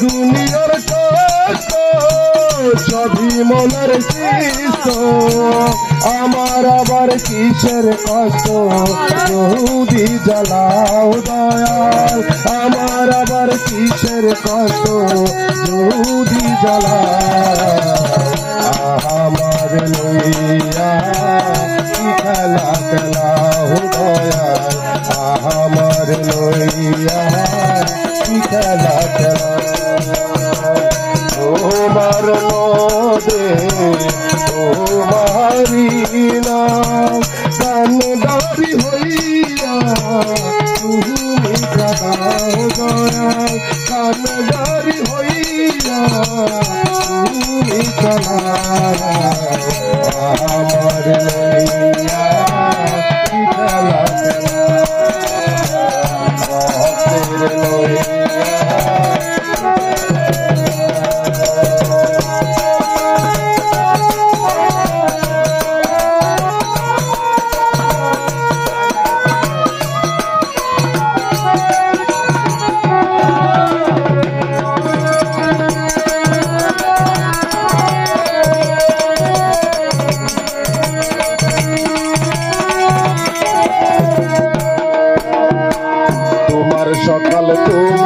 দুনিয়ার কষ্ট, সবই মনের শিষ্ট আমার আবার কিসের কষ্ট? যদি জ্বালাও দয়াল। আমার আবার কিসের কষ্ট? যদি জ্বালাও। আমার লইয়া খেলা খেলা দয়াল। কি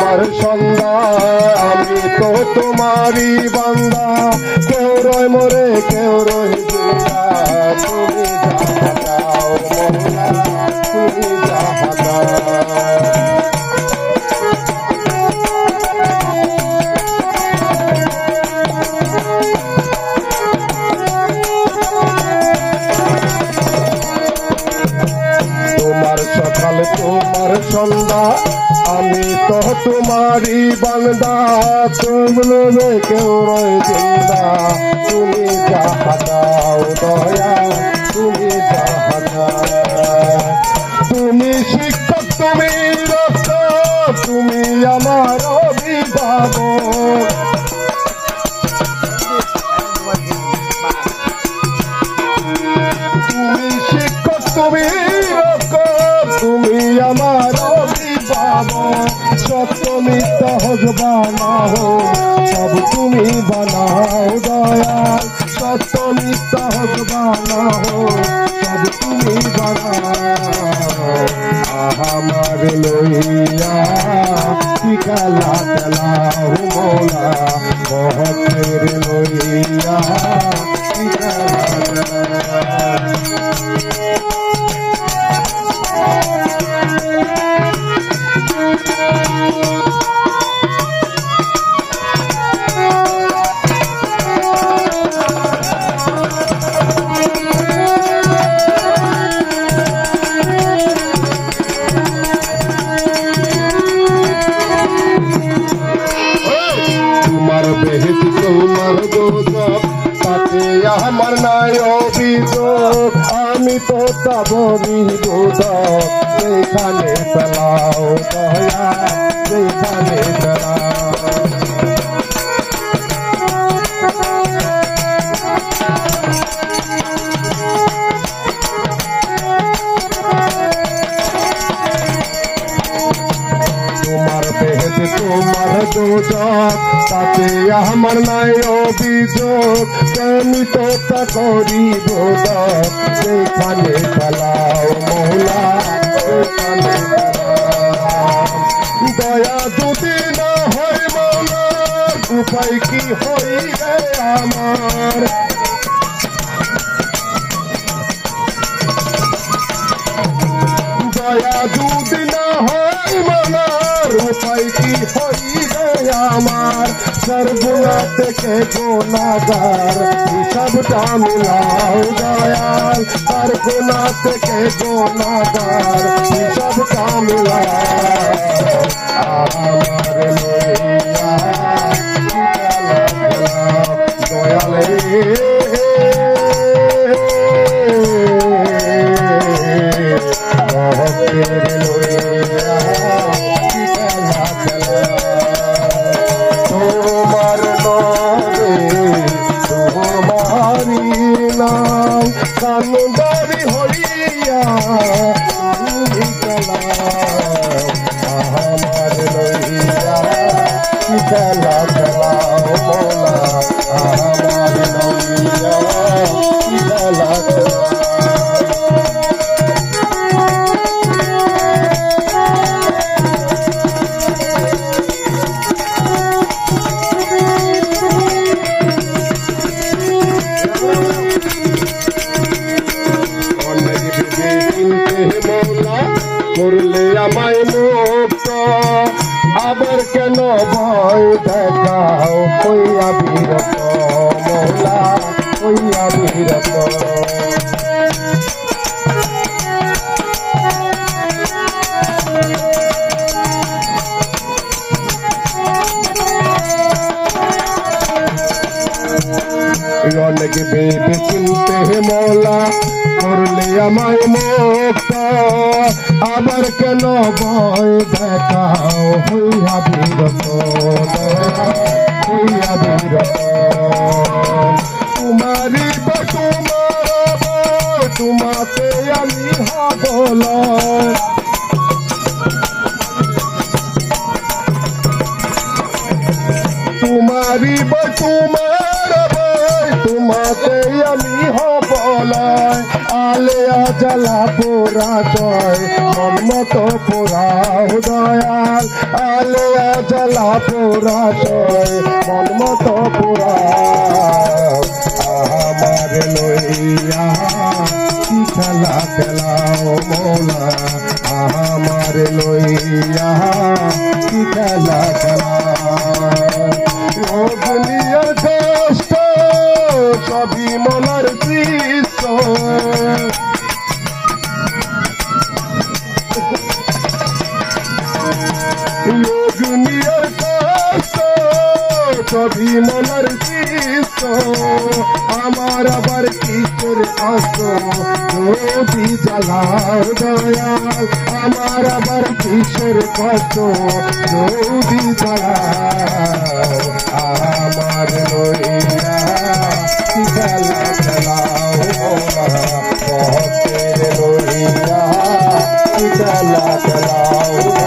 তোমার সন্ধ্যা আমি তো তোমারই বান্দা। কেউ রয় মরে কেউ রয় তুমি মৌলা, তুমি যাহা সন্ধ্যা আমি তো তোমারই বান্দা তুমি কেউ রয় জিন্দা। তুমি যাহা দয়া, তুমি তুমি শিক্ষক, তুমি তুমি আমার অভিভাবক। তুমি শিক্ষক, তুমি তুমি মিথ্যা হোক বানাও সব তুমি বানাও দয়াল। সত্য মিথ্যা হোক বানাও সব তুমি বানাও। আমার লইয়া খেলা খেলা মোলা। ভক্তের লইয়া, কি আমার নাই অভিযোগ আমি তো তাবরি বোধক সেখানে চালাও দয়া সেখানে পেলাও আমার নাই অভিযোগ তা সেখানে সেখানে দয়া যদি না হয় উপায় কি হইবে আমার? দয়া যদি না হয় মানার, উপায় কি হইবে আমার? सर बुलंद के सब सबटा मिलाओ दयाल सर बुलंद के गुनागार सबटा मिलाओ আনন্দারি হইয়া তুমি খেলা আমার লইয়া খেলা খেলা হইয়া বিরত মৌলা হইয়া বিরত মৌলা করলে আমায় মুক্ত। আবার কেন ভয় তোমারি বা তোমার তোমাতে আমি হবলয় আলেয়া জ্বালা পোড়া জয়, মন মতো পোড়াও দয়াল আলেয়া জ্বালা পোড়া জয়, মন মতো পোড়াও আমার লইয়া কি খেলা খেলাও মৌলা, আমার কষ্ট, সবই মনার দৃশ্য আমার আবার কিশোর যদি জ্বালার দয়াল। আমার আবার কিশোর কষ্ট যদি জ্বালাও আমার লইয়া কি খেলা খেলাও ভক্তের খেলাও ভক্তের লইয়া